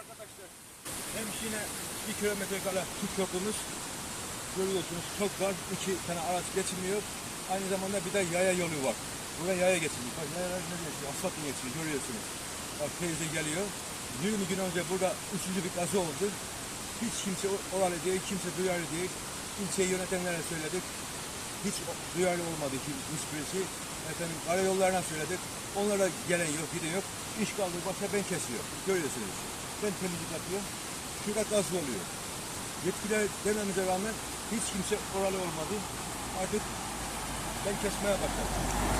Arkadaşlar hemşine bir kilometre kala su çöpümüz görüyorsunuz çok var. iki tane araç geçmiyor. Aynı zamanda bir de yaya yolu var. Buraya yaya geçiyor. Bak yayalar ne geçiyor? Asfalt mı geçiyor? Görüyorsunuz. Bak teyze geliyor. 20 gün önce burada üçüncü bir kaza oldu. Hiç kimse oralı değil, kimse duyarlı değil. İlçeyi yönetenlere söyledik. Hiç duyarlı olmadı ki hiçbirisi. Efendim karayollarına söyledik. Onlara gelen yok, giden yok. İş kaldığı başka ben kesiyor. Görüyorsunuz. Ben temizlik yapıyorum. Şurada gaz oluyor. Yetkililer dememize rağmen hiç kimse oralı olmadı. Artık ben kesmeye başladım.